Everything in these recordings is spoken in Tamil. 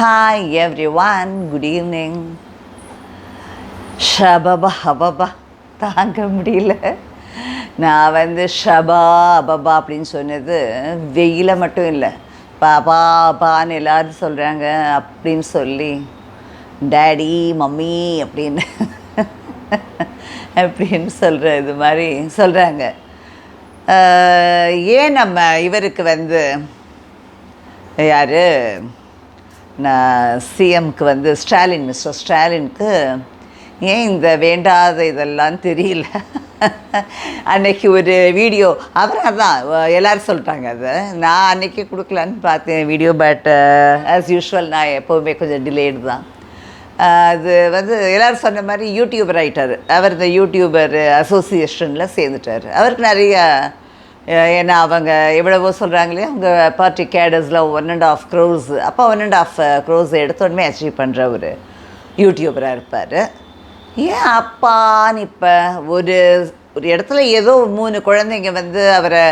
Hi everyone good evening ஷபபா ஹபபா தாங்க முடியல. நான் வந்து ஷபா அபபா அப்படின்னு சொன்னது வெயில மட்டும் இல்லை. பாபா அப்பான்னு எல்லாரும் சொல்கிறாங்க அப்படின்னு சொல்லி. டேடி மம்மி அப்படின்னு. அப்படின்னு சொல்கிற இது மாதிரி சொல்கிறாங்க ஏன் நம்ம இவருக்கு வந்து யார்? சிஎம்க்கு வந்து ஸ்டாலின் மிஸ்டர் ஸ்டாலினுக்கு ஏன் இந்த வேண்டாத இதெல்லாம் தெரியல? அன்னைக்கு ஒரு வீடியோ அவர் அதான் எல்லோரும் சொல்லிட்டாங்க அதை. நான் அன்றைக்கி கொடுக்கலான்னு பார்த்தேன் வீடியோ பட் ஆஸ் யூஷுவல் நான் எப்போவுமே கொஞ்சம் டிலேடு தான். அது வந்து எல்லோரும் சொன்ன மாதிரி யூடியூபர் ஆகிட்டார் அவர் இந்த யூடியூபர் அசோசியேஷனில் சேர்ந்துட்டார். அவருக்கு நிறையா ஏன்னா அவங்க எவ்வளவோ சொல்கிறாங்களே அவங்க பார்ட்டி கேடர்ஸில் ஒன் அண்ட் ஆஃப் க்ரோஸ் அப்போ ஒன் அண்ட் ஆஃப் க்ரோஸ் எடுத்தோடனே அச்சீவ் பண்ணுற ஒரு யூடியூபராக இருப்பார். ஏன் அப்பான்னு இப்போ ஒரு ஒரு இடத்துல ஏதோ மூணு குழந்தைங்க வந்து அவரை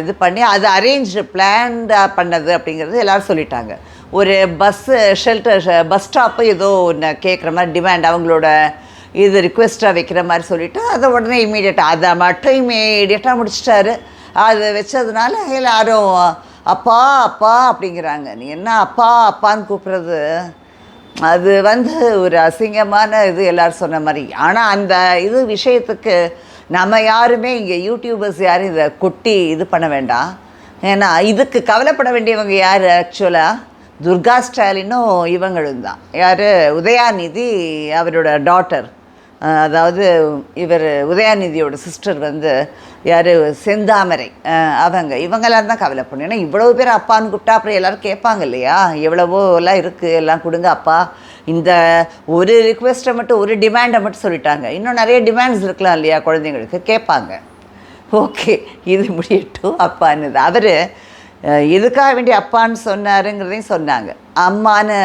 இது பண்ணி அது அரேஞ்ச் பிளான்டாக பண்ணது அப்படிங்கிறது எல்லோரும் சொல்லிட்டாங்க. ஒரு பஸ்ஸு ஷெல்டர் பஸ் ஸ்டாப்பு ஏதோ ஒன்று கேட்குற மாதிரி டிமாண்ட் அவங்களோட இது ரிக்வெஸ்ட்டாக வைக்கிற மாதிரி சொல்லிவிட்டு அதை உடனே இமீடியட்டாக அதை மட்டும் இமீடியட்டாக முடிச்சிட்டாரு. அது வச்சதுனால எல்லாரும் அப்பா அப்பா அப்படிங்கிறாங்க. நீ என்ன அப்பா அப்பான்னு கூப்பிட்றது? அது வந்து ஒரு அசிங்கமான இது எல்லோரும் சொன்ன மாதிரி. ஆனால் அந்த இது விஷயத்துக்கு நம்ம யாருமே இங்கே யூடியூபர்ஸ் யாரும் இதை கொட்டி இது பண்ண வேண்டாம். ஏன்னா இதுக்கு கவலைப்பட வேண்டியவங்க யார் ஆக்சுவலாக துர்கா ஸ்டாலினும் இவங்களும் தான். யார்? உதயாநிதி அவரோட டாட்டர் அதாவது இவர் உதயாநிதியோட சிஸ்டர் வந்து யார்? செந்தாமரை. அவங்க. இவங்கெல்லாம் தான் கவலைப்படணும் ஏன்னா இவ்வளோ பேர் அப்பான்னு கூப்பிட்டா அப்புறம் எல்லோரும் கேட்பாங்க இல்லையா? எவ்வளவோ எல்லாம் இருக்குது எல்லாம் கொடுங்க அப்பா. இந்த ஒரு ரிக்வெஸ்ட்டை மட்டும் ஒரு டிமாண்டை மட்டும் சொல்லிட்டாங்க. இன்னும் நிறைய டிமாண்ட்ஸ் இருக்கலாம் இல்லையா குழந்தைங்களுக்கு? கேட்பாங்க. ஓகே. இது முடியட்டும் அப்பான்னு. அவர் எதுக்காக வேண்டிய அப்பான்னு சொன்னாருங்கிறதையும் சொன்னாங்க. அம்மான்னு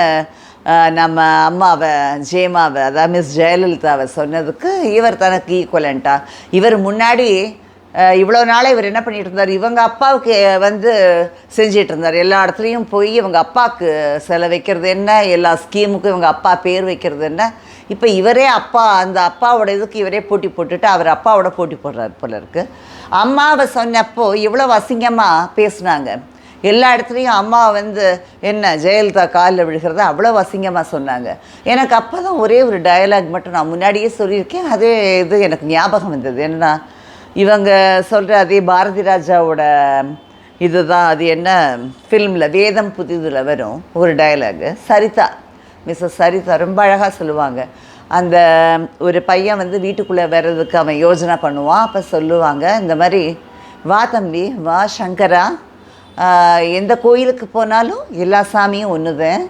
நம்ம அம்மாவை ஜெயமாவை அதாவது மிஸ் ஜெயலலிதாவை சொன்னதுக்கு இவர் தனக்கு ஈக்குவலண்ட்டாக இவர் முன்னாடி இவ்வளோ நாளே இவர் என்ன பண்ணிகிட்டு இருந்தார்? இவங்க அப்பாவுக்கு வந்து செஞ்சிட்டு இருந்தார். எல்லா இடத்துலையும் போய் இவங்க அப்பாவுக்கு செலை வைக்கிறது என்ன? எல்லா ஸ்கீமுக்கும் இவங்க அப்பா பேர் வைக்கிறது என்ன? இப்போ இவரே அப்பா அந்த அப்பாவோட இதுக்கு இவரே போட்டி போட்டுட்டு அவர் அப்பாவோட போட்டி போடுறாரு போல இருக்குது அம்மாவை சொன்னப்போ இவ்வளோ அசிங்கமாக பேசுனாங்க. எல்லா இடத்துலையும் அம்மா வந்து என்ன ஜெயலலிதா காலில் விழுகிறத? அவ்வளோ அசிங்கமாக சொன்னாங்க. எனக்கு அப்போ தான் ஒரே ஒரு டயலாக் மட்டும் நான் முன்னாடியே சொல்லியிருக்கேன். அதே இது எனக்கு ஞாபகம் வந்தது. என்னன்னா இவங்க சொல்கிற அதே பாரதி ராஜாவோட இதுதான் அது என்ன ஃபில்மில் வேதம் புதிதில் வரும் ஒரு டயலாகு சரிதா மிஸ்ஸஸ் சரிதா ரொம்ப அழகாக சொல்லுவாங்க. அந்த ஒரு பையன் வந்து வீட்டுக்குள்ளே வர்றதுக்கு அவன் யோஜனை பண்ணுவான். அப்போ சொல்லுவாங்க இந்த மாதிரி வா தம்பி வா சங்கரா எந்த கோயிலுக்கு போனாலும் எல்லா சாமியும் ஒன்று தான்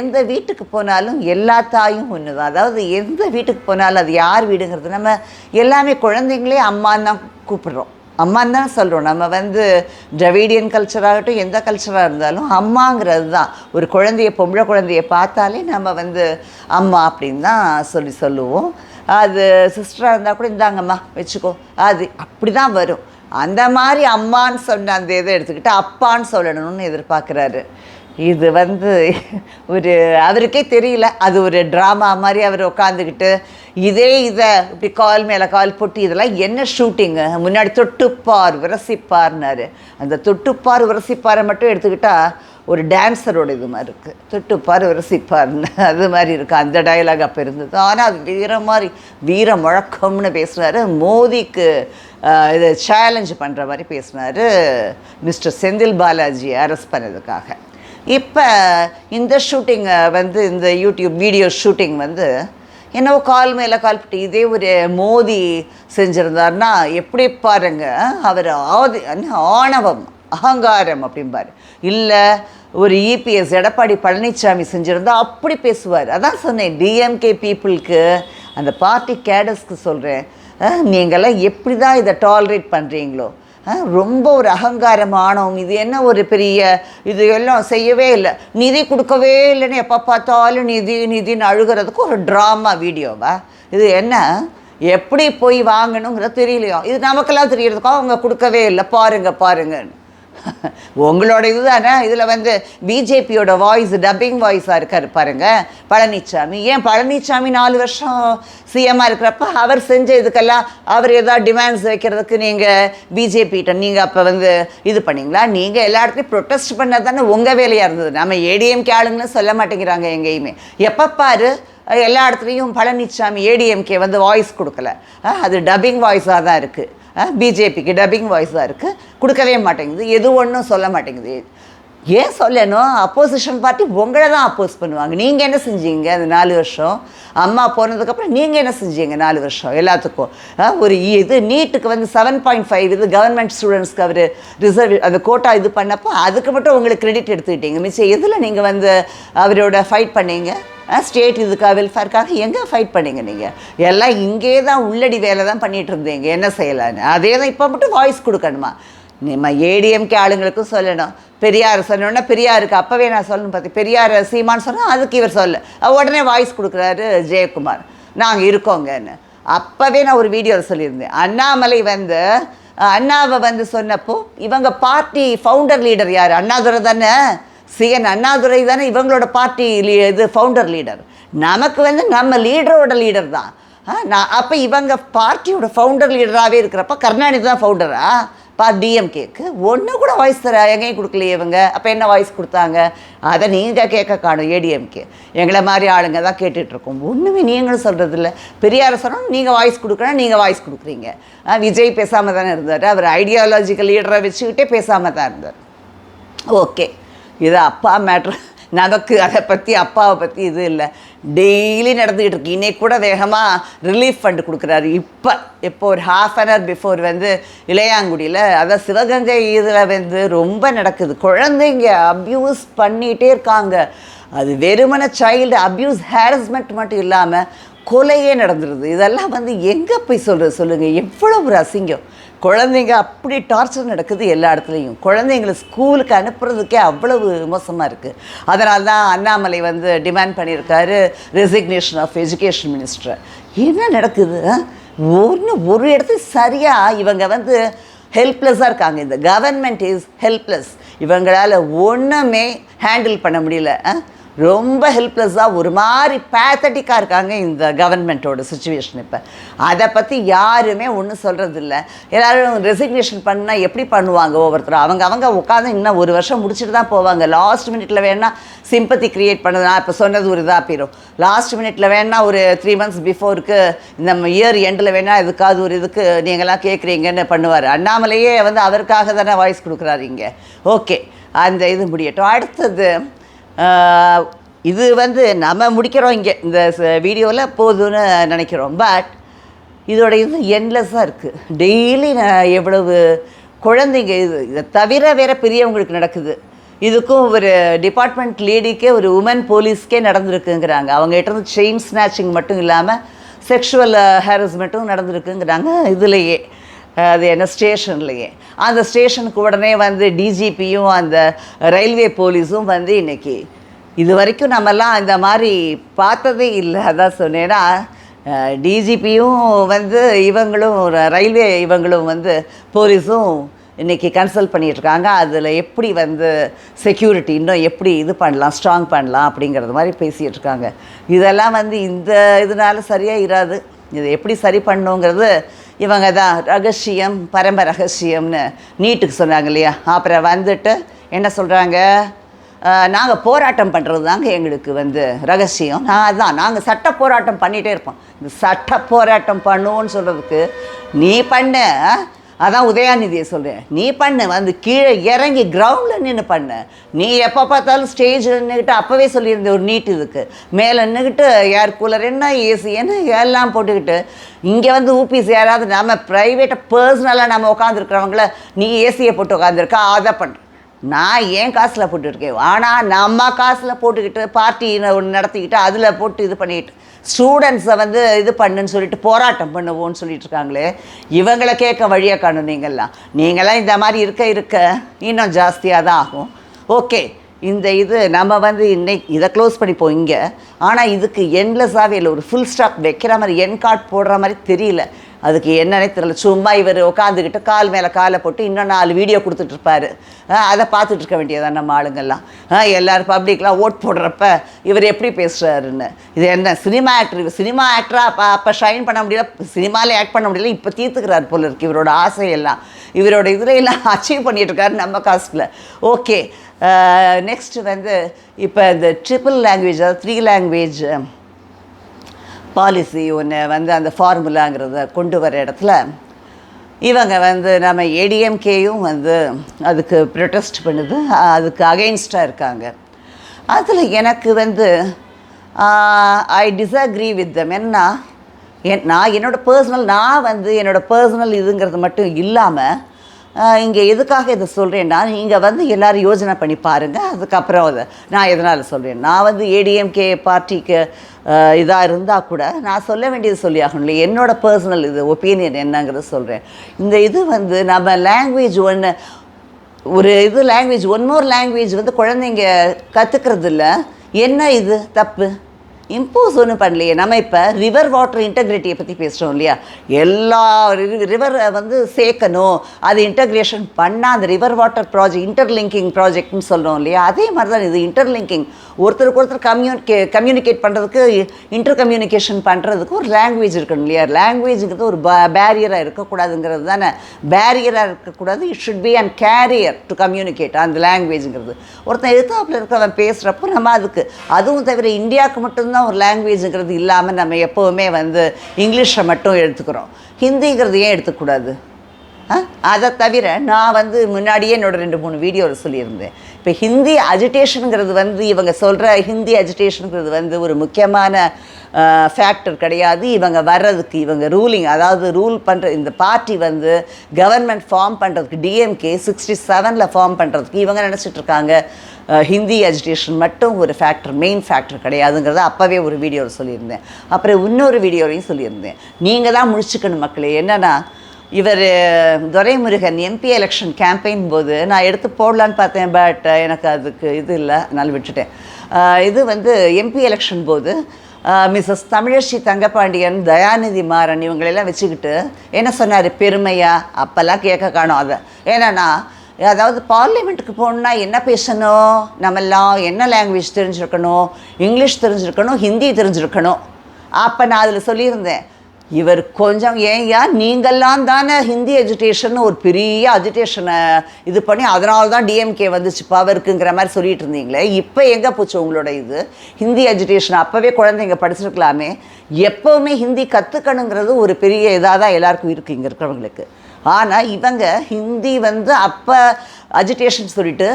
எந்த வீட்டுக்கு போனாலும் எல்லா தாயும் ஒன்று தான் அதாவது எந்த வீட்டுக்கு போனாலும் அது யார் வீடுங்கிறது நம்ம எல்லாமே குழந்தைங்களே அம்மான்னு தான் கூப்பிட்றோம். அம்மான்னு தான் சொல்கிறோம் நம்ம வந்து டிரவிடியன் கல்ச்சராகட்டும் எந்த கல்ச்சராக இருந்தாலும் அம்மாங்கிறது தான். ஒரு குழந்தைய பொம்பளை குழந்தைய பார்த்தாலே நம்ம வந்து அம்மா அப்படின்னு தான் சொல்லி சொல்லுவோம். அது சிஸ்டராக இருந்தால் கூட இந்தாங்கம்மா வச்சுக்கோ. அது அப்படி தான் வரும். அந்த மாதிரி அம்மான்னு சொன்ன அந்த இதை எடுத்துக்கிட்டு அப்பான்னு சொல்லணும்னு எதிர்பார்க்குறாரு. இது வந்து ஒரு அவருக்கே தெரியல. அது ஒரு ட்ராமா மாதிரி அவர் உட்காந்துக்கிட்டு இதே இதை இப்படி கால் மேலே கால் போட்டு இதெல்லாம் என்ன ஷூட்டிங்கு முன்னாடி தொட்டுப்பார் விரசிப்பார்னாரு. அந்த தொட்டுப்பார் விரசிப்பாரை மட்டும் எடுத்துக்கிட்டால் ஒரு டான்ஸரோட இது மாதிரி இருக்குது தொட்டுப்பார் விரசிப்பார்னு அது மாதிரி இருக்குது அந்த டைலாக் அப்போ இருந்தது. ஆனால் அது வீர மாதிரி வீர முழக்கம்னு பேசினார். மோதிக்கு இதை சேலஞ்ச் பண்ணுற மாதிரி பேசினார் மிஸ்டர் செந்தில் பாலாஜி அரெஸ்ட் பண்ணதுக்காக. இப்போ இந்த ஷூட்டிங்கை வந்து இந்த யூடியூப் வீடியோ ஷூட்டிங் வந்து என்னவோ கால் மேலே கால் பட்டு இதே ஒரு மோதி செஞ்சுருந்தார்னா எப்படி பாருங்க அவர் ஆதி ஆணவம் அகங்காரம் அப்படிம்பார். இல்லை ஒரு இபிஎஸ் எடப்பாடி பழனிசாமி செஞ்சுருந்தா அப்படி பேசுவார். அதான் சொன்னேன் டிஎம்கே பீப்புளுக்கு அந்த பார்ட்டி கேடர்ஸ்க்கு சொல்கிறேன் நீங்கள்லாம் எப்படி தான் இதை டாலரேட் பண்ணுறீங்களோ ரொம்ப ஒரு அகங்காரமானவங்க. இது என்ன ஒரு பெரிய இது எல்லாம் செய்யவே இல்லை. நிதி கொடுக்கவே இல்லைன்னு எப்போ பார்த்தாலும் நிதி நிதின்னு அழுகிறதுக்கு ஒரு ட்ராமா வீடியோவா இது என்ன? எப்படி போய் வாங்கணுங்கிறது தெரியலையோ? இது நமக்கெல்லாம் தெரியறதுக்கோ? அவங்க கொடுக்கவே இல்லை. பாருங்க பாருங்கன்னு. உங்களோட இது தானே இதில் வந்து பிஜேபியோட வாய்ஸ் டப்பிங் வாய்ஸாக இருக்கார் பாருங்க. பழனிசாமி ஏன் பழனிசாமி நாலு வருஷம் சிஎம்மாக இருக்கிறப்ப அவர் செஞ்ச இதுக்கெல்லாம் அவர் ஏதாவது டிமாண்ட்ஸ் வைக்கிறதுக்கு நீங்கள் பிஜேபிகிட்ட நீங்கள் அப்போ வந்து இது பண்ணீங்களா? நீங்கள் எல்லா இடத்துலையும் ப்ரொட்டஸ்ட் பண்ணது தானே உங்கள் வேலையாக இருந்தது. நம்ம ஏடிஎம்கே ஆளுங்களும் சொல்ல மாட்டேங்கிறாங்க எங்கேயுமே. எப்போ பாரு எல்லா இடத்துலையும் பழனிசாமி ஏடிஎம்கே வந்து வாய்ஸ் கொடுக்கல. அது டப்பிங் வாய்ஸாக தான் இருக்குது பிஜேபிக்கு டப்பிங் வாய்ஸ் தான் இருக்குது கொடுக்கவே மாட்டேங்குது. எது ஒன்றும் சொல்ல மாட்டேங்குது. ஏன் சொல்லணும்? அப்போசிஷன் பார்ட்டி உங்களை தான் அப்போஸ் பண்ணுவாங்க. நீங்கள் என்ன செஞ்சீங்க அந்த நாலு வருஷம்? அம்மா போனதுக்கப்புறம் நீங்கள் என்ன செஞ்சீங்க நாலு வருஷம்? எல்லாத்துக்கும். ஒரு இது நீட்டுக்கு வந்து செவன் பாயிண்ட் ஃபைவ் இது கவர்மெண்ட் ஸ்டூடெண்ட்ஸ்க்கு அவர் ரிசர்வ் அந்த கோட்டா இது பண்ணப்போ அதுக்கு மட்டும் உங்களுக்கு கிரெடிட் எடுத்துக்கிட்டீங்க. மிச்சம் எதில் நீங்கள் வந்து அவரோட ஃபைட் பண்ணீங்க? ஸ்டேட் இதுக்காக வெல்ஃபேருக்காக எங்கே ஃபைட் பண்ணீங்க நீங்கள் எல்லாம் இங்கே தான் உள்ளடி வேலை தான் பண்ணிகிட்டு இருந்தீங்க. என்ன செய்யலான்னு? அதே தான் இப்போ மட்டும் வாய்ஸ் கொடுக்கணுமா? நம்ம ஏடிஎம்கே ஆளுங்களுக்கும் சொல்லணும். பெரியார் சொன்னோன்னா பெரியாருக்கு அப்போவே நான் சொல்லணும் பார்த்து பெரியார் சீமான்னு சொன்னால் அதுக்கு இவர் சொல்ல. உடனே வாய்ஸ் கொடுக்குறாரு ஜெயக்குமார். நாங்கள் இருக்கோங்கன்னு. அப்போவே நான் ஒரு வீடியோவில் சொல்லியிருந்தேன். அண்ணாமலை வந்து அண்ணாவை வந்து சொன்னப்போ இவங்க பார்ட்டி ஃபவுண்டர் லீடர் யார்? அண்ணாதுரை தானே? சிஎன் அண்ணாதுரை தானே இவங்களோட பார்ட்டி இது ஃபவுண்டர் லீடர் நமக்கு வந்து நம்ம லீடரோட லீடர் தான். ஆ, நான் அப்போ இவங்க பார்ட்டியோட ஃபவுண்டர் லீடராகவே இருக்கிறப்ப கருணாநிதி தான் ஃபவுண்டரா பா டிஎம்கேக்கு ஒன்று கூட வாய்ஸ் தர எங்கேயும் கொடுக்கலையே இவங்க. அப்போ என்ன வாய்ஸ் கொடுத்தாங்க? அதை நீங்கள் கேட்க காணும் ஏடிஎம்கே எங்களை மாதிரி ஆளுங்க தான் கேட்டுட்ருக்கோம். ஒன்றுமே நீங்களும் சொல்கிறது இல்லை பெரியாரை சொன்னோம் நீங்கள் வாய்ஸ் கொடுக்கணும் நீங்கள் வாய்ஸ் கொடுக்குறீங்க. ஆ, விஜய் பேசாமல் தானே இருந்தார். அவர் ஐடியாலஜிக்கல் லீடரை வச்சுக்கிட்டே பேசாமல் தான் இருந்தார். ஓகே. இது அப்பா மேட்ரு நமக்கு அதை பற்றி அப்பாவை பற்றி இது இல்லை. டெய்லி நடந்துக்கிட்டு இருக்கு. இன்னைக்கு கூட வேகமாக ரிலீஃப் ஃபண்டு கொடுக்குறாரு. இப்போ இப்போ ஒரு ஹாஃப் அன் ஹவர் பிஃபோர் வந்து இளையாங்குடியில் அதான் சிவகங்கை இதில் வந்து ரொம்ப நடக்குது. குழந்தைங்க அப்யூஸ் பண்ணிகிட்டே இருக்காங்க. அது வெறுமன சைல்டு அப்யூஸ் ஹேரஸ்மெண்ட் மட்டும் இல்லாமல் கொலையே நடந்துருது. இதெல்லாம் வந்து எங்கே போய் சொல்கிறது சொல்லுங்கள் எவ்வளோ ஒரு அசிங்கம் குழந்தைங்க அப்படி டார்ச்சர் நடக்குது எல்லா இடத்துலையும். குழந்தைங்களை ஸ்கூலுக்கு அனுப்புறதுக்கே அவ்வளவு மோசமாக இருக்குது அதனால தான் அண்ணாமலை வந்து டிமாண்ட் பண்ணியிருக்காரு ரெசிக்னேஷன் ஆஃப் எஜுகேஷன் மினிஸ்டர் என்ன நடக்குது? ஒன்று ஒரு இடத்துல சரியாக இவங்க வந்து ஹெல்ப்லெஸ்ஸாக இருக்காங்க. இந்த கவர்மெண்ட் இஸ் ஹெல்ப்லெஸ் இவங்களால் ஒன்றுமே ஹேண்டில் பண்ண முடியல. ரொம்ப ஹெல்ப்லெஸ்ஸாக ஒரு மாதிரி பேத்தட்டிக்காக இருக்காங்க இந்த கவர்மெண்ட்டோட சுச்சுவேஷன் இப்போ. அதை பற்றி யாருமே ஒன்றும் சொல்கிறது இல்லை எல்லோரும் ரெசிக்னேஷன் பண்ணால் எப்படி பண்ணுவாங்க ஒவ்வொருத்தரும்? அவங்க அவங்க உட்காந்து இன்னும் ஒரு வருஷம் முடிச்சுட்டு தான் போவாங்க. லாஸ்ட் மினிட்ல வேணால் சிம்பத்தி க்ரியேட் பண்ணதுனா இப்போ சொன்னது ஒரு இதாக போயிடும் லாஸ்ட் மினிட்ல வேணால் ஒரு த்ரீ மந்த்ஸ் பிஃபோருக்கு இந்த இயர் எண்டில் வேணால் இதுக்காவது ஒரு இதுக்கு நீங்களாம் கேட்குறீங்கன்னு பண்ணுவார்? அண்ணாமலையே வந்து அவருக்காக தானே வாய்ஸ் கொடுக்குறாரு இங்கே. ஓகே அந்த இது முடியட்டும். அடுத்தது இது வந்து நம்ம முடிக்கிறோம் இங்கே இந்த வீடியோவில் போதும்னு நினைக்கிறோம். பட் இதோட இது என்லெஸ்ஸாக இருக்குது டெய்லி நான் எவ்வளவு குழந்தைங்க இது இதை தவிர வேறு பெரியவங்களுக்கு நடக்குது. இதுக்கும் ஒரு டிபார்ட்மெண்ட் லேடிக்கே ஒரு உமன் போலீஸ்க்கே நடந்திருக்குங்கிறாங்க. அவங்ககிட்ட இருந்து செயின் ஸ்நாச்சிங் மட்டும் இல்லாமல் செக்ஷுவல் ஹாரஸ்மெண்ட்டும் நடந்திருக்குங்கிறாங்க. இதுலேயே அது என்ன ஸ்டேஷன்லேயே. அந்த ஸ்டேஷனுக்கு உடனே வந்து டிஜிபியும் அந்த ரயில்வே போலீஸும் வந்து இன்றைக்கி இது வரைக்கும் நம்மெல்லாம் இந்த மாதிரி பார்த்ததே இல்லை. அதான் சொன்னேன்னா டிஜிபியும் வந்து இவங்களும் ரயில்வே இவங்களும் வந்து போலீஸும் இன்றைக்கி கன்சல்ட் பண்ணிகிட்ருக்காங்க அதில் எப்படி வந்து செக்யூரிட்டி இன்னும் எப்படி இது பண்ணலாம் ஸ்ட்ராங் பண்ணலாம் அப்படிங்கிறது மாதிரி பேசிகிட்டு இருக்காங்க. இதெல்லாம் வந்து இந்த இதனால சரியாக இராது. இதை எப்படி சரி பண்ணுங்கிறது இவங்க தான் ரகசியம் பரம ரகசியம்னு நீட்டுக்கு சொன்னாங்க இல்லையா? அப்புறம் வந்துட்டு என்ன சொல்கிறாங்க நாங்கள் போராட்டம் பண்ணுறது தாங்க எங்களுக்கு வந்து ரகசியம். நான் அதான் நாங்கள் சட்ட போராட்டம் பண்ணிகிட்டே இருப்போம். இந்த சட்ட போராட்டம் பண்ணுவோன்னு சொல்கிறதுக்கு நீ பண்ண அதான் உதயாநிதியை சொல்கிறேன் நீ பண்ணு வந்து கீழே இறங்கி கிரவுண்டில் நின்று பண்ணு. நீ எப்போ பார்த்தாலும் ஸ்டேஜில் நின்றுக்கிட்டு அப்போவே சொல்லியிருந்த ஒரு நீட் இதுக்கு. மேலே நின்றுக்கிட்டு ஏர் கூலர் என்ன ஏசி என்ன எல்லாம் போட்டுக்கிட்டு இங்கே வந்து ஊபிஸ் யாராவது நம்ம ப்ரைவேட்டை பர்சனலாக நம்ம உட்காந்துருக்கிறவங்கள நீ ஏசியை போட்டு உட்காந்துருக்கா அதை பண்ணுற நான் ஏன் காசில் போட்டுருக்கேன்? ஆனால் நம்ம காசில் போட்டுக்கிட்டு பார்ட்டி ஒன்று நடத்திக்கிட்டு அதில் போட்டு இது பண்ணிக்கிட்டு ஸ்டூடெண்ட்ஸை வந்து இது பண்ணுன்னு சொல்லிட்டு போராட்டம் பண்ணுவோன்னு சொல்லிட்டு இருக்காங்களே இவங்களை கேட்க வழியாக காணும் நீங்கள்லாம் நீங்களாம் இந்த மாதிரி இருக்க இருக்க இன்னும் ஜாஸ்தியாக தான் ஆகும். ஓகே இந்த இது நம்ம வந்து இன்னைக்கு இதை க்ளோஸ் பண்ணிப்போம் இங்கே. ஆனால் இதுக்கு என்லெஸ்ஸாகவே இல்லை ஒரு ஃபுல் ஸ்டாப் வைக்கிற மாதிரி என் கார்ட் போடுற மாதிரி தெரியல. அதுக்கு என்னன்னே தெரியல சும்மா இவர் உட்காந்துக்கிட்டு கால் மேலே காலை போட்டு இன்னும் நாலு வீடியோ கொடுத்துட்ருப்பாரு. அதை பார்த்துட்டு இருக்க வேண்டியதான் நம்ம ஆளுங்கெல்லாம் எல்லோரும் பப்ளிக்லாம் ஓட் போடுறப்ப இவர் எப்படி பேசுகிறாருன்னு இது என்ன சினிமா ஆக்டர் சினிமா ஆக்டராக அப்போ அப்போ ஷைன் பண்ண முடியல சினிமாவில் ஆக்ட் பண்ண முடியல இப்போ தீர்த்துக்கிறார் போல இருக்குது இவரோட ஆசையெல்லாம். இவரோட இதில் எல்லாம் அச்சீவ் பண்ணிகிட்ருக்காரு நம்ம காஸ்ட்டில் ஓகே நெக்ஸ்ட் வந்து இப்போ இந்த ட்ரிபிள் லாங்குவேஜ் அதாவது த்ரீ லாங்குவேஜ் பாலிசி ஒன்று வந்து அந்த ஃபார்முலாங்கிறத கொண்டு வர இடத்துல இவங்க வந்து நம்ம ஏடிஎம்கேயும் வந்து அதுக்கு ப்ரொட்டஸ்ட் பண்ணுது அதுக்கு அகெயின்ஸ்டாக இருக்காங்க. அதில் எனக்கு வந்து ஐ டிஸ்அக்ரி வித் தம் என்ன என் நான் என்னோடய பர்சனல் நான் வந்து என்னோடய பர்சனல் இதுங்கிறது மட்டும் இல்லாமல் இங்கே எதுக்காக இதை சொல்கிறேன்னா நீங்கள் வந்து எல்லோரும் யோஜனை பண்ணி பாருங்கள் அதுக்கப்புறம் அதை நான் எதனால் சொல்கிறேன் நான் வந்து ஏடிஎம்கே பார்ட்டிக்கு இதாக இருந்தால் கூட நான் சொல்ல வேண்டியது சொல்லி ஆகணும் இல்லை என்னோடய பர்சனல் இது ஒப்பீனியன் என்னங்கிறத சொல்கிறேன் இந்த இது வந்து நம்ம லாங்குவேஜ் ஒன்று ஒரு இது லாங்குவேஜ் ஒன் மோர் லாங்குவேஜ் வந்து குழந்தைங்க கற்றுக்கிறது இல்லை என்ன இது? தப்பு. இம்போஸ் ஒன்றும் பண்ணலையே. நம்ம இப்போ ரிவர் வாட்டர் இன்டெகிரிட்டியை பற்றி பேசுகிறோம் இல்லையா? எல்லா ரிவரை வந்து சேர்க்கணும். அது இன்டகிரேஷன் பண்ணால் அந்த ரிவர் வாட்டர் ப்ராஜெக்ட் இன்டர்லிங்கிங் ப்ராஜெக்ட்னு சொல்கிறோம் இல்லையா? அதே மாதிரி தான் இது இன்டர்லிங்கிங் ஒருத்தருக்கு ஒருத்தர் கம்யூனிகே கம்யூனிகேட் பண்ணுறதுக்கு இன்டர் கம்யூனிகேஷன் பண்ணுறதுக்கு ஒரு லாங்குவேஜ் இருக்கணும் இல்லையா? லாங்குவேஜுங்கிறது ஒரு பேரியராக இருக்கக்கூடாதுங்கிறது தானே? பேரியராக இருக்கக்கூடாது. It should be and carrier to communicate அந்த லாங்குவேஜுங்கிறது ஒருத்தன் எதிர்த்தாப்பில் இருக்கவன் பேசுகிறப்போ நம்ம அதுக்கு அதுவும் தவிர இந்தியாவுக்கு மட்டும் மட்டும்தான் ஒரு லாங்குவேஜுங்கிறது இல்லாமல் நம்ம எப்போவுமே வந்து இங்கிலீஷை மட்டும் எடுத்துக்கிறோம். ஹிந்திங்கிறது ஏன் எடுத்துக்கூடாது அதை தவிர நான் வந்து முன்னாடியே என்னோட ரெண்டு மூணு வீடியோவில் சொல்லியிருந்தேன். இப்போ ஹிந்தி அஜிடேஷனுங்கிறது வந்து இவங்க சொல்கிற ஹிந்தி அஜிடேஷனுங்கிறது வந்து ஒரு முக்கியமான ஃபேக்டர் கிடையாது. இவங்க வர்றதுக்கு இவங்க ரூலிங் அதாவது ரூல் பண்ணுற இந்த பார்ட்டி வந்து கவர்மெண்ட் ஃபார்ம் பண்ணுறதுக்கு டிஎம்கே சிக்ஸ்டி செவனில் ஃபார்ம் பண்ணுறதுக்கு இவங்க நினச்சிட்டு இருக்காங்க. ஹிந்தி அஜிடேஷன் மட்டும் ஒரு ஃபேக்டர் மெயின் ஃபேக்டர் கிடையாதுங்கிறத அப்போவே ஒரு வீடியோவில் சொல்லியிருந்தேன். அப்புறம் இன்னொரு வீடியோலையும் சொல்லியிருந்தேன். நீங்கள் தான் முடிச்சுக்கணும் மக்களே. என்னென்னா இவர் துரைமுருகன் எம்பி எலெக்ஷன் கேம்பெயின் போது நான் எடுத்து போடலான்னு பார்த்தேன் பட் எனக்கு அதுக்கு இது இல்லை. அதனால் விட்டுட்டேன். இது வந்து எம்பி எலெக்ஷன் போது மிஸ்ஸஸ் தமிழச்சி தங்கப்பாண்டியன் தயாநிதி மாறன் இவங்களெல்லாம் வச்சுக்கிட்டு என்ன சொன்னார்? பெருமையா? அப்போல்லாம் கேட்க காணும் அதை. ஏன்னா அதாவது பார்லிமெண்ட்டுக்கு போகணுன்னா என்ன பேசணும்? நம்மெல்லாம் என்ன லாங்குவேஜ் தெரிஞ்சிருக்கணும்? இங்கிலீஷ் தெரிஞ்சிருக்கணும்? ஹிந்தி தெரிஞ்சிருக்கணும்? அப்போ நான் அதில் சொல்லியிருந்தேன். இவர் கொஞ்சம் ஏன் ஏன்யா நீங்கள்லாம் தானே ஹிந்தி எஜுகேஷன் ஒரு பெரிய அஜிடேஷனை இது பண்ணி அதனால தான் டிஎம்கே வந்துச்சு. பவருக்குங்கிற மாதிரி சொல்லிட்டு இருந்தீங்களே இப்போ எங்கே போச்சு உங்களோட இது? ஹிந்தி எஜுகேஷன் அப்போவே குழந்தைங்க படிச்சிருக்கலாமே. எப்போவுமே ஹிந்தி கற்றுக்கணுங்கிறது ஒரு பெரிய இதாக தான் எல்லாருக்கும் இருக்குது இங்கே இருக்கிறவங்களுக்கு. ஆனால் இவங்க ஹிந்தி வந்து அப்போ அஜிடேஷன் சொல்லிட்டு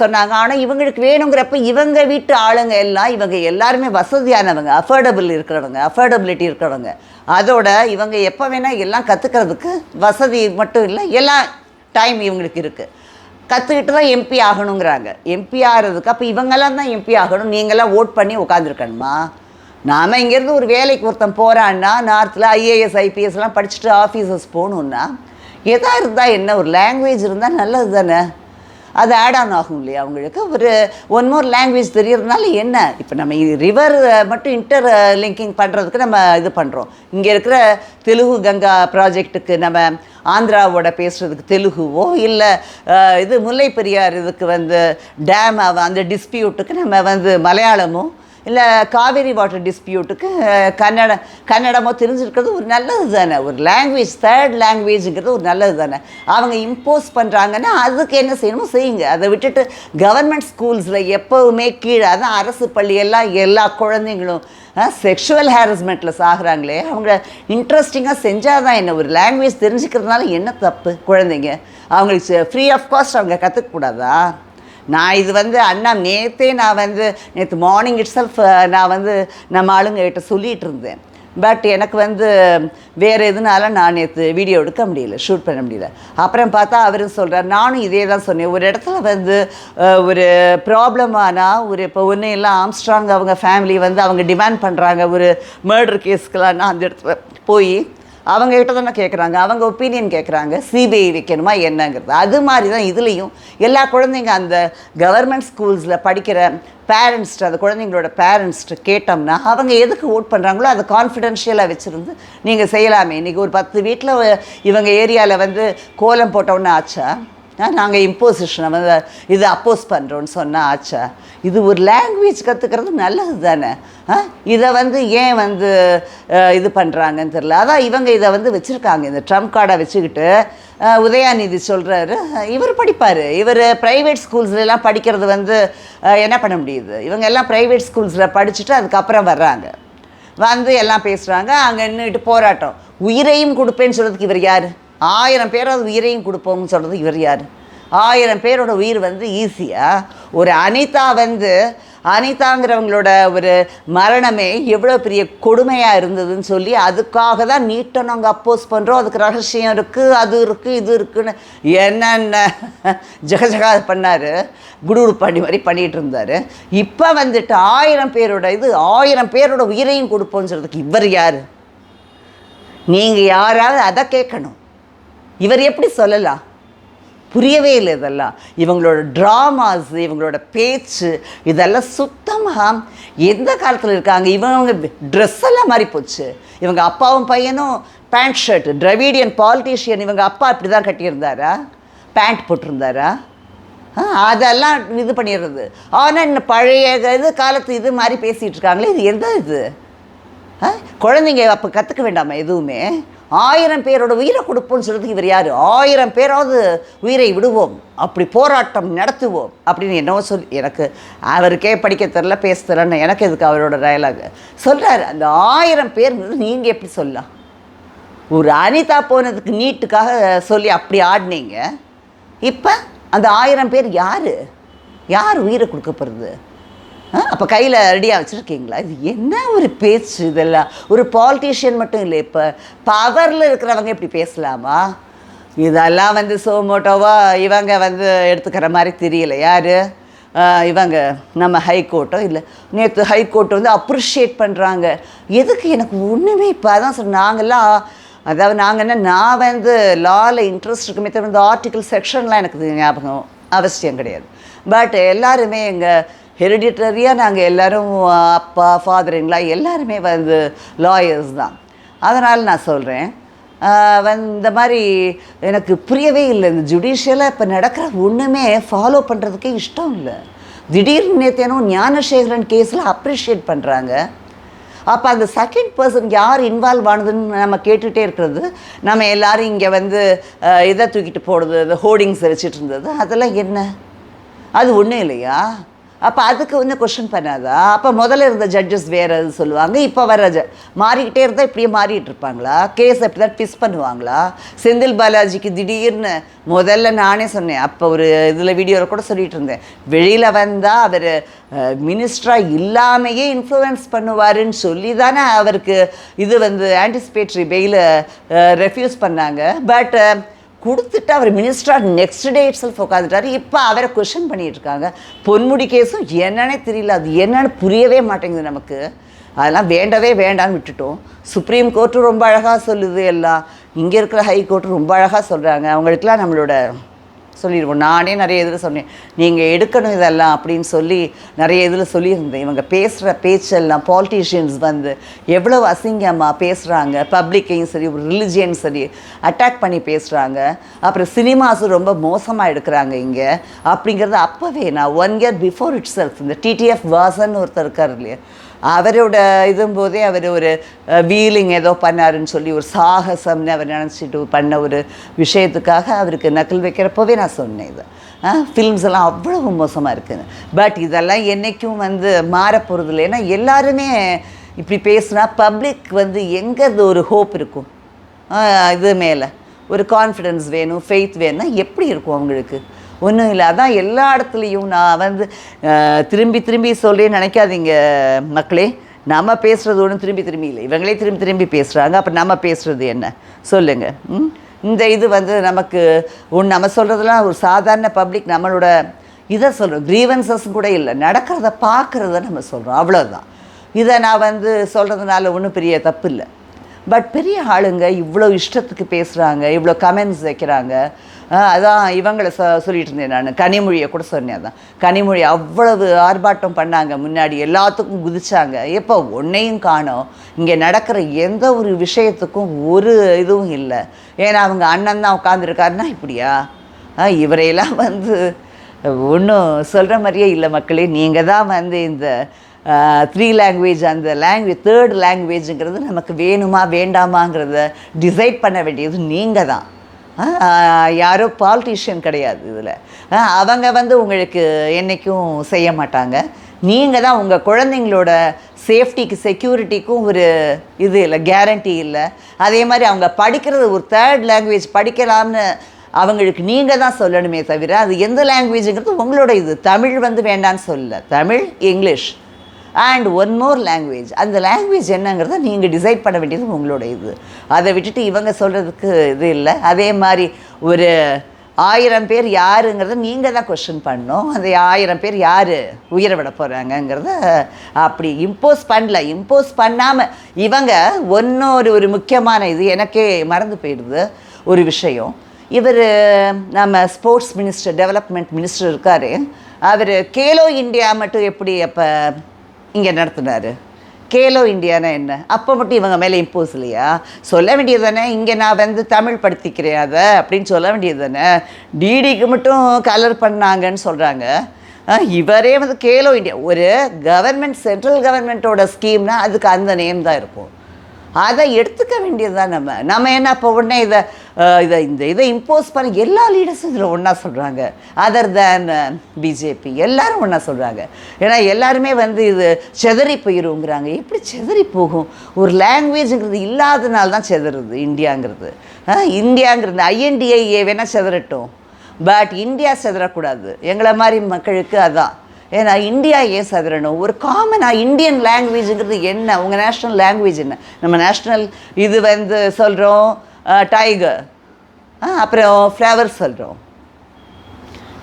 சொன்னாங்க. ஆனால் இவங்களுக்கு வேணுங்கிறப்ப இவங்க வீட்டு ஆளுங்க எல்லாம் இவங்க எல்லாருமே வசதியானவங்க அஃபோர்டபுள் இருக்கிறவங்க அஃபோர்டபிலிட்டி இருக்கிறவங்க. அதோட இவங்க எப்போ வேணால் எல்லாம் கற்றுக்கிறதுக்கு வசதி மட்டும் இல்லை எல்லாம் டைம் இவங்களுக்கு இருக்குது கற்றுக்கிட்டு தான் எம்பி ஆகணுங்கிறாங்க. எம்பி ஆகிறதுக்கு அப்போ இவங்கெல்லாம் தான் எம்பி ஆகணும். நீங்களாம் ஓட் பண்ணி உட்காந்துருக்கணுமா நாம் இங்கேருந்து ஒரு வேலைக்கு ஒருத்தன் போகிறான்னா நார்த்தில் ஐஏஎஸ் ஐபிஎஸ்லாம் படிச்சுட்டு ஆஃபீஸர்ஸ் போகணுன்னா எதாக இருந்தால் என்ன ஒரு லாங்குவேஜ் இருந்தால் நல்லது தானே அது ஆட் ஆன் ஆகும் இல்லையா அவங்களுக்கு? ஒரு ஒன் மோர் லாங்குவேஜ் தெரியறதுனால என்ன? இப்போ நம்ம ரிவர் மட்டும் இன்டர் லிங்கிங் பண்ணுறதுக்கு நம்ம இது பண்ணுறோம் இங்கே இருக்கிற தெலுங்கு கங்கா ப்ராஜெக்ட்டுக்கு நம்ம ஆந்திராவோட பேசுகிறதுக்கு தெலுங்குவோ இல்லை இது முல்லை பெரியார் இதுக்கு வந்து டேம் அந்த டிஸ்பியூட்டுக்கு நம்ம வந்து மலையாளமோ இல்லை காவேரி வாட்டர் டிஸ்பியூட்டுக்கு கன்னட கன்னடமோ தெரிஞ்சிருக்கிறது ஒரு நல்லது தானே. ஒரு லாங்குவேஜ் தேர்ட் லாங்குவேஜுங்கிறது ஒரு நல்லது தானே. அவங்க இம்போஸ் பண்ணுறாங்கன்னா அதுக்கு என்ன செய்யணுமோ செய்யுங்க. அதை விட்டுட்டு கவர்மெண்ட் ஸ்கூல்ஸில் எப்போவுமே கீழே அதான் அரசு பள்ளியெல்லாம் எல்லா குழந்தைங்களும் செக்ஷுவல் ஹாரஸ்மெண்ட்டில் சாகுறாங்களே. அவங்க இன்ட்ரெஸ்டிங்காக செஞ்சால் தான் என்ன? ஒரு லாங்குவேஜ் தெரிஞ்சுக்கிறதுனால என்ன தப்பு குழந்தைங்க? அவங்களுக்கு ஃப்ரீ ஆஃப் காஸ்ட் அவங்க கற்றுக்கக்கூடாதா நான் இது வந்து அண்ணா நேற்றே நான் வந்து நேற்று மார்னிங் இட் செல்ஃப் நான் வந்து நம்ம ஆளுங்ககிட்ட சொல்லிகிட்டு இருந்தேன். பட் எனக்கு வந்து வேறு எதுனால நான் நேற்று வீடியோ எடுக்க முடியல ஷூட் பண்ண முடியல. அப்புறம் பார்த்தா அவரும் சொல்கிறார் நானும் இதே தான் சொன்னேன். ஒரு இடத்துல வந்து ஒரு ப்ராப்ளம் ஆனால் ஒரு இப்போ ஒன்றும் எல்லாம் ஆம்ஸ்ட்ராங் அவங்க ஃபேமிலி வந்து அவங்க டிமாண்ட் பண்ணுறாங்க ஒரு மர்டர் கேஸ்க்கெலாம் நான் அந்த இடத்துல போய் அவங்க கிட்ட தானே கேட்குறாங்க அவங்க ஒப்பீனியன் கேட்குறாங்க சிபிஐ வைக்கணுமா என்னங்கிறது. அது மாதிரி தான் இதுலேயும் எல்லா குழந்தைங்க அந்த கவர்மெண்ட் ஸ்கூல்ஸில் படிக்கிற பேரண்ட்ஸ்ட்டு அந்த குழந்தைங்களோட பேரண்ட்ஸ்ட்டு கேட்டோம்னா அவங்க எதுக்கு ஓட் பண்ணுறாங்களோ அதை கான்ஃபிடென்ஷியலாக வச்சுருந்து நீங்கள் செய்யலாமே. இன்றைக்கி ஒரு பத்து வீட்டில் இவங்க ஏரியாவில் வந்து கோலம் போட்டோன்னு ஆச்சா? நாங்கள் இம்போசிஷனை வந்து இது அப்போஸ் பண்ணுறோன்னு சொன்னால் ஆச்சா? இது ஒரு லாங்குவேஜ் கற்றுக்கிறது நல்லது தானே? ஆ இதை வந்து ஏன் வந்து இது பண்ணுறாங்கன்னு தெரில அதான் இவங்க இதை வந்து வச்சுருக்காங்க. இந்த ட்ரம்ப் கார்டை வச்சுக்கிட்டு உதயாநிதி சொல்கிறாரு இவர் படிப்பார். இவர் ப்ரைவேட் ஸ்கூல்ஸ்லாம் படிக்கிறது வந்து என்ன பண்ண முடியுது? இவங்க எல்லாம் ப்ரைவேட் ஸ்கூல்ஸில் படிச்சுட்டு அதுக்கப்புறம் வர்றாங்க. வந்து எல்லாம் பேசுகிறாங்க அங்கே நின்றுட்டு போராட்டம். உயிரையும் கொடுப்பேன்னு சொல்கிறதுக்கு இவர் யார்? ஆயிரம் பேராவது உயிரையும் கொடுப்போம்னு சொல்கிறது இவர் யார்? ஆயிரம் பேரோட உயிர் வந்து ஈஸியாக ஒரு அனிதா வந்து அனிதாங்கிறவங்களோட ஒரு மரணமே எவ்வளோ பெரிய கொடுமையாக இருந்ததுன்னு சொல்லி அதுக்காக தான் நீட்டை நாங்கள் அப்போஸ் பண்ணுறோம் அதுக்கு ரகசியம் இருக்குது அது இருக்குது இது இருக்குன்னு என்னென்ன ஜெகஜகா பண்ணார்? குடுகுடு பண்ணி மாதிரி பண்ணிகிட்டு இருந்தார். இப்போ வந்துட்டு ஆயிரம் பேரோட இது ஆயிரம் பேரோட உயிரையும் கொடுப்போம்னு சொல்கிறதுக்கு இவர் யார்? நீங்கள் யாராவது அதை கேட்கணும். இவர் எப்படி சொல்லலாம் புரியவே இல்லை இதெல்லாம். இவங்களோட ட்ராமாஸ் இவங்களோட பேச்சு இதெல்லாம் சுத்தமாக எந்த காலத்தில் இருக்காங்க? இவங்க ட்ரெஸ் எல்லாம் மாறி போச்சு. இவங்க அப்பாவும் பையனும் பேண்ட் ஷர்ட் டிரவிடியன் பாலிட்டிஷியன் இவங்க அப்பா இப்படி தான் கட்டியிருந்தாரா? பேண்ட் போட்டிருந்தாரா? ஆ, அதெல்லாம் இது பண்ணிடுறது. ஆனால் இந்த பழைய இது காலத்து இது மாதிரி பேசிகிட்டு இருக்காங்களே இது எந்த இது? ஆ? குழந்தைங்க அப்போ கற்றுக்க வேண்டாமா எதுவுமே? ஆயிரம் பேரோட உயிரை கொடுப்போம்னு சொல்கிறது இவர் யார்? ஆயிரம் பேராவது உயிரை விடுவோம். அப்படி போராட்டம் நடத்துவோம். அப்படின்னு என்னவோ சொல்லி எனக்கு அவருக்கே படிக்க தெரில பேச தெரிலன்னு எனக்கு இதுக்கு அவரோட டயலாக் சொல்கிறாரு அந்த ஆயிரம் பேர் நீங்கள் எப்படி சொல்லலாம்? ஒரு அனிதா போனதுக்கு நீட்டுக்காக சொல்லி அப்படி ஆடினீங்க. இப்போ அந்த ஆயிரம் பேர் யார்? யார் உயிரை கொடுக்க போகிறது அப்போ கையில் ரெடியாக வச்சுருக்கீங்களா? இது என்ன ஒரு பேச்சு இதெல்லாம்? ஒரு பாலிட்டிஷியன் மட்டும் இல்லை இப்போ பவரில் இருக்கிறவங்க இப்படி பேசலாமா? இதெல்லாம் வந்து சோமோட்டோவாக இவங்க வந்து எடுத்துக்கிற மாதிரி தெரியல. யார்? இவங்க நம்ம ஹைகோர்ட்டோ இல்லை நேற்று ஹைகோர்ட் வந்து அப்ரிஷியேட் பண்ணுறாங்க எதுக்கு எனக்கு ஒன்றுமே இப்போ அதான் சொல் நாங்கள்லாம் அதாவது நாங்கள் என்ன நான் வந்து லாவில் இன்ட்ரெஸ்ட் இருக்குமே தவிர இந்த ஆர்டிக்கல் செக்ஷன்லாம் எனக்கு ஞாபகம் அவசியம் கிடையாது. பட் எல்லாருமே எங்கள் ஹெரிடிட்டரியாக நாங்கள் எல்லோரும் அப்பா ஃபாதருங்களா எல்லாருமே வந்து லாயர்ஸ் தான். அதனால் நான் சொல்கிறேன் இந்த மாதிரி எனக்கு புரியவே இல்லை. இந்த ஜுடிஷியலாக இப்போ நடக்கிற ஒன்றுமே ஃபாலோ பண்ணுறதுக்கே இஷ்டம் இல்லை. திடீர்னு நேத்தேனும் ஞானசேகரன் கேஸில் அப்ரிஷியேட் பண்ணுறாங்க அப்போ அந்த செகண்ட் பர்சன் யார் இன்வால்வ் ஆனதுன்னு நம்ம கேட்டுகிட்டே இருக்கிறது. நம்ம எல்லாரும் இங்கே வந்து இதை தூக்கிட்டு போடுறது இந்த ஹோர்டிங்ஸ் வச்சுட்டு இருந்தது. அதெல்லாம் என்ன? அது ஒன்றும் இல்லையா? அப்போ அதுக்கு வந்து கொஷின் பண்ணாதா? அப்போ முதல்ல இருந்த ஜட்ஜஸ் வேறு இது சொல்லுவாங்க இப்போ வர ஜ மாறிக்கிட்டே இருந்தால் இப்படியே மாறிட்டு இருப்பாங்களா? கேஸ் அப்படி தான் ட்விஸ் பண்ணுவாங்களா? செந்தில் பாலாஜிக்கு திடீர்னு முதல்ல நானே சொன்னேன் அப்போ ஒரு இதில் வீடியோவில் கூட சொல்லிட்டு இருந்தேன் வெளியில் வந்தால் அவர் மினிஸ்டராக இல்லாமையே இன்ஃப்ளூயன்ஸ் பண்ணுவாருன்னு சொல்லி தானே அவருக்கு இது வந்து ஆன்டிசிபேட்ரி பெயில ரெஃப்யூஸ் பண்ணாங்க. பட் கொடுத்துட்டு அவர் மினிஸ்டராக நெக்ஸ்ட் டே இட் செல்ஃப் உட்காந்துட்டாரு இப்போ அவரை கொஷின் பண்ணிட்டு இருக்காங்க பொன்முடி கேஸும் என்னன்னே தெரியல. அது என்னன்னு புரியவே மாட்டேங்குது நமக்கு. அதெல்லாம் வேண்டவே வேண்டான்னு விட்டுட்டோம். சுப்ரீம் கோர்ட்டும் ரொம்ப அழகாக சொல்லுது எல்லாம். இங்கே இருக்கிற ஹை கோர்ட்டும் ரொம்ப அழகாக சொல்கிறாங்க அவங்களுக்கெல்லாம் நம்மளோட சொல்லிடுவோம் நானே நிறைய இதில் சொன்னேன். நீங்கள் எடுக்கணும் இதெல்லாம் அப்படின்னு சொல்லி நிறைய இதில் சொல்லியிருந்தேன். இவங்க பேசுகிற பேச்செல்லாம் பாலிட்டிஷியன்ஸ் வந்து எவ்வளோ அசிங்கமாக பேசுகிறாங்க. பப்ளிக்கையும் சரி ஒரு ரிலிஜியன் சரி அட்டாக் பண்ணி பேசுகிறாங்க. அப்புறம் சினிமாஸும் ரொம்ப மோசமாக எடுக்கிறாங்க இங்கே. அப்படிங்கிறது அப்போவே நான் one year before itself இந்த டிடிஎஃப் வாசன் ஒருத்தர் இருக்கார் இல்லையா? அவரோட இதும் போதே அவர் ஒரு வீலிங் ஏதோ பண்ணாருன்னு சொல்லி ஒரு சாகசம்னு அவர் நினச்சிட்டு பண்ண ஒரு விஷயத்துக்காக அவருக்கு நக்கல் வைக்கிறப்போவே நான் சொன்னேன் இது. ஃபில்ம்ஸ் எல்லாம் அவ்வளவு மோசமாக இருக்குன்னு. பட் இதெல்லாம் என்றைக்கும் வந்து மாற இல்லை ஏன்னா எல்லாருமே இப்படி பேசுனா பப்ளிக் வந்து எங்கே அது ஒரு ஹோப் இருக்கும்? இது மேலே. ஒரு கான்ஃபிடென்ஸ் வேணும் ஃபெய்த் வேணும்னா எப்படி இருக்கும் அவங்களுக்கு? ஒன்றும் இல்லை. அதான் எல்லா இடத்துலையும் நான் வந்து திரும்பி திரும்பி சொல்லி நினைக்காதீங்க மக்களே. நம்ம பேசுகிறது ஒன்றும் திரும்பி திரும்பி இல்லை. இவங்களே திரும்பி திரும்பி பேசுகிறாங்க அப்போ நம்ம பேசுகிறது என்ன? சொல்லுங்கள் ம்? இந்த இது வந்து நமக்கு ஒன்று நம்ம சொல்கிறதுலாம் ஒரு சாதாரண பப்ளிக் நம்மளோட இதை சொல்கிறோம் க்ரீவன்சஸ் கூட இல்லை. நடக்கிறத பார்க்குறத நம்ம சொல்கிறோம் அவ்வளோதான் இதை நான் வந்து சொல்கிறதுனால ஒன்றும் பெரிய தப்பு இல்லை. பட் பெரிய ஆளுங்க இவ்வளோ இஷ்டத்துக்கு பேசுகிறாங்க இவ்வளோ கமெண்ட்ஸ் வைக்கிறாங்க. அதான் இவங்களை சொ சொல்லிட்டு இருந்தேன் நான். கனிமொழியை கூட சொன்னேன் தான் கனிமொழி அவ்வளவு ஆர்ப்பாட்டம் பண்ணாங்க. முன்னாடி எல்லாத்துக்கும் குதிச்சாங்க. எப்போ? ஒன்றையும் காணோம். இங்கே நடக்கிற எந்த ஒரு விஷயத்துக்கும் ஒரு இதுவும் இல்லை. ஏன்னா அவங்க அண்ணன் தான் உட்காந்துருக்காருன்னா இப்படியா? ஆ, இவரையெல்லாம் வந்து ஒன்றும் சொல்கிற மாதிரியே இல்லை மக்களே. நீங்கள் தான் வந்து இந்த த்ரீ லாங்குவேஜ் அந்த லாங்குவேஜ் தேர்ட் லாங்குவேஜுங்கிறது நமக்கு வேணுமா வேண்டாமாங்கிறத டிசைட் பண்ண வேண்டியது நீங்கள் தான் யாரோ பாலிட்டிஷியன் கிடையாது இதில். அவங்க வந்து உங்களுக்கு என்றைக்கும் செய்ய மாட்டாங்க. நீங்கள் தான் உங்கள் குழந்தைங்களோட சேஃப்டிக்கு செக்யூரிட்டிக்கும் ஒரு இது இல்லை கேரண்டி இல்லை. அதே மாதிரி அவங்க படிக்கிறது ஒரு தேர்ட் லாங்குவேஜ் படிக்கலாம்னு அவங்களுக்கு நீங்கள் தான் சொல்லணுமே தவிர அது எந்த லாங்குவேஜுங்கிறது உங்களோட இது. தமிழ் வந்து வேண்டான்னு சொல்லல. Tamil English. And one more language அந்த லாங்குவேஜ் என்னங்கிறத நீங்கள் டிசைட் பண்ண வேண்டியது உங்களோட இது. அதை விட்டுட்டு இவங்க சொல்கிறதுக்கு இது இல்லை. அதே மாதிரி ஒரு ஆயிரம் பேர் யாருங்கிறத நீங்கள் தான் கொஷின் பண்ணணும். அந்த ஆயிரம் பேர் யார் உயிரை விட போகிறாங்கங்கிறத அப்படி இம்போஸ் பண்ணல. இம்போஸ் பண்ணாமல் இவங்க ஒன்னொரு ஒரு முக்கியமான இது எனக்கே மறந்து போயிடுது. ஒரு விஷயம். இவர் நம்ம ஸ்போர்ட்ஸ் மினிஸ்டர் டெவலப்மெண்ட் மினிஸ்டர் இருக்கார். அவர் கேலோ இந்தியா மட்டும் எப்படி அப்போ இங்கே நடத்தினார். கேலோ இந்தியானா என்ன? அப்போ மட்டும் இவங்க மேலே இம்போஸ் இல்லையா? சொல்ல வேண்டியது தானே இங்கே நான் வந்து தமிழ் படுத்திக்கிறேன் அதை அப்படின்னு சொல்ல வேண்டியது தானே டிடிக்கு மட்டும் கலர் பண்ணாங்கன்னு சொல்கிறாங்க இவரே வந்து கேலோ இந்தியா ஒரு கவர்மெண்ட் சென்ட்ரல் கவர்மெண்ட்டோட ஸ்கீம்னா அதுக்கு அந்த நேம் தான் இருக்கும். அதை எடுத்துக்க வேண்டியது தான் நம்ம. நம்ம என்ன இப்போ உடனே இதை இதை இந்த இதை இம்போஸ் பண்ணி எல்லா லீடர்ஸும் இதில் ஒன்றா சொல்கிறாங்க அதர் தேன் பிஜேபி எல்லாரும் ஒன்றா சொல்கிறாங்க ஏன்னா எல்லாருமே வந்து இது செதறி போயிருங்கிறாங்க. எப்படி செதறி போகும்? ஒரு லாங்குவேஜுங்கிறது இல்லாதனால தான் செதறுது இந்தியாங்கிறது. இந்தியாங்கிறது ஐஎன்டிஐஏ வேணால் செதறட்டும். But India செதறக்கூடாது. எங்களை மாதிரி மக்களுக்கு அதான். ஏன்னா இந்தியா ஏன் சதுரணும் ஒரு காமனாக இந்தியன் லாங்குவேஜுங்கிறது என்ன? உங்கள் நேஷ்னல் லாங்குவேஜ் என்ன? நம்ம நேஷ்னல் இது வந்து சொல்கிறோம் டைகர் அப்புறம் ஃப்ளவர் சொல்கிறோம்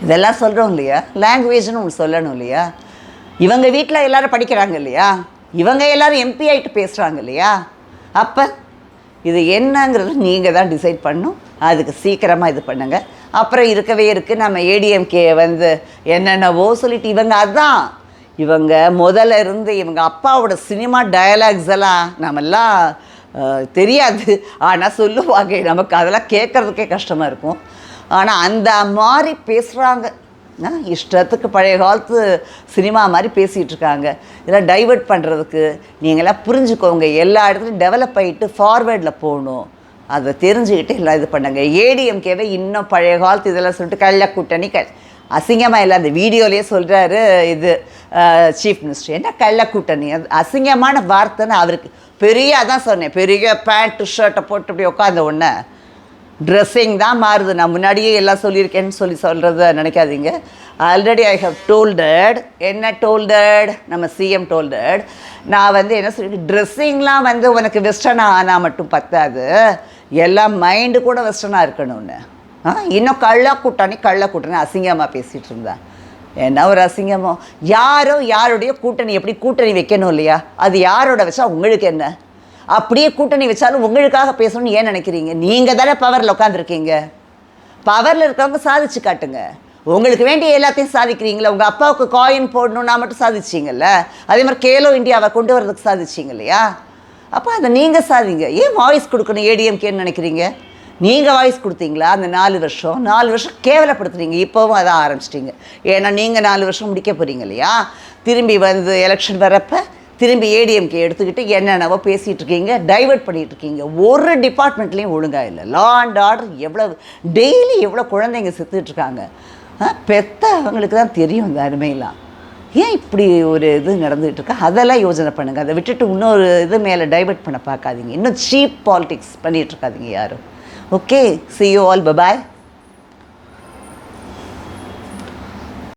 இதெல்லாம் சொல்கிறோம் இல்லையா? லாங்குவேஜ்னு ஒன்று சொல்லணும் இல்லையா? இவங்க வீட்டில் எல்லோரும் படிக்கிறாங்க இல்லையா? இவங்க எல்லாரும் எம்பி ஆகிட்டு பேசுகிறாங்க இல்லையா? அப்போ இது என்னங்கிறது நீங்கள் தான் டிசைட் பண்ணும் அதுக்கு சீக்கிரமாக இது பண்ணுங்கள் அப்புறம் இருக்கவே இருக்குது நம்ம ஏடிஎம்கே வந்து என்னென்னவோ சொல்லிட்டு இவங்க அதான். இவங்க முதல்ல இருந்து இவங்க அப்பாவோட சினிமா டயலாக்ஸ் எல்லாம் நம்மெல்லாம் தெரியாது. ஆனால் சொல்லுவாங்க. நமக்கு அதெல்லாம் கேட்குறதுக்கே கஷ்டமாக இருக்கும். ஆனால் அந்த மாதிரி பேசுகிறாங்க இஷ்டத்துக்கு பழைய காலத்து சினிமா மாதிரி பேசிகிட்டு இருக்காங்க. இதெல்லாம் டைவர்ட் பண்ணுறதுக்கு நீங்களாம் புரிஞ்சுக்கோங்க. எல்லா இடத்துலையும் டெவலப் ஆகிட்டு ஃபார்வேர்டில் போகணும். அதை தெரிஞ்சுக்கிட்டு எல்லாம் இது பண்ணுங்க. ஏடிஎம்கேவை இன்னும் பழைய காலத்து இதெல்லாம் சொல்லிட்டு கள்ள கூட்டணி க அசிங்கமாக இல்லை அந்த வீடியோலேயே சொல்கிறாரு இது சீஃப் மினிஸ்டர் என்ன கள்ள கூட்டணி அது அசிங்கமான வார்த்தைன்னு அவருக்கு பெரிய அதான் சொன்னேன் பெரிய பேண்ட்டு ஷர்ட்டை போட்டு இப்படி உட்காந்த உடனே ட்ரெஸ்ஸிங் தான் மாறுது. நான் முன்னாடியே எல்லாம் சொல்லியிருக்கேன்னு சொல்லி சொல்கிறத நினைக்காதீங்க. ஆல்ரெடி ஐ ஹவ் டோல்டட் என்ன டோல்டட் நம்ம சிஎம் டோல்டட் நான் வந்து என்ன சொல்லி ட்ரெஸ்ஸிங்லாம் வந்து உனக்கு வெஸ்டர்னாக ஆனால் மட்டும் பத்தாது. எல்லாம் மைண்டு கூட வெஸ்டர்னாக இருக்கணும்னு. ஆ இன்னும் கள்ள கூட்டணி கள்ள கூட்டணி. அசிங்கமாக பேசிகிட்டு இருந்தேன். என்ன ஒரு அசிங்கமோ? யாரோ யாருடைய கூட்டணி எப்படி கூட்டணி வைக்கணும் இல்லையா? அது யாரோட வச்சா உங்களுக்கு என்ன? அப்படியே கூட்டணி வச்சாலும் உங்களுக்காக பேசணும்னு ஏன் நினைக்கிறீங்க? நீங்கள் தானே பவரில் உட்காந்துருக்கீங்க பவரில் இருக்கவங்க சாதிச்சு காட்டுங்க. உங்களுக்கு வேண்டிய எல்லாத்தையும் சாதிக்கிறீங்களா. உங்கள் அப்பாவுக்கு காயின் போடணுன்னா மட்டும் சாதிச்சிங்கல்ல. அதே மாதிரி கேலோ இந்தியாவை கொண்டு வரதுக்கு சாதிச்சிங்க இல்லையா? அப்போ அதை நீங்கள் சாதிங்க. ஏன் வாய்ஸ் கொடுக்கணும் ஏடிஎம்கேன்னு நினைக்கிறீங்க? நீங்கள் வாய்ஸ் கொடுத்தீங்களா? அந்த நாலு வருஷம். நாலு வருஷம் கேவலப்படுத்துறீங்க. இப்போவும் அதான் ஆரம்பிச்சிட்டிங்க. ஏன்னா நீங்கள் நாலு வருஷம் முடிக்க போகிறீங்க இல்லையா? திரும்பி வந்து எலெக்ஷன் வரப்போ திரும்பி ஏடிஎம்கே எடுத்துக்கிட்டு என்னென்னவோ பேசிகிட்டு இருக்கீங்க டைவர்ட் பண்ணிகிட்டு இருக்கீங்க. ஒரு டிபார்ட்மெண்ட்லேயும் ஒழுங்காக இல்லை. லா அண்ட் ஆர்டர் எவ்வளோ டெய்லி எவ்வளோ குழந்தைங்க செத்துட்ருக்காங்க ஆ, பெத்த அவங்களுக்கு தான் தெரியும் இந்த அருமையெல்லாம். ஏன் இப்படி ஒரு இது நடந்துகிட்டு இருக்கா அதெல்லாம் யோசனை பண்ணுங்கள் அதை விட்டுட்டு இன்னொரு இது மேலே டைவர்ட் பண்ண பார்க்காதீங்க. இன்னும் சீப் பாலிடிக்ஸ் பண்ணிகிட்டு இருக்காதீங்க யாரும். Okay see you all bye bye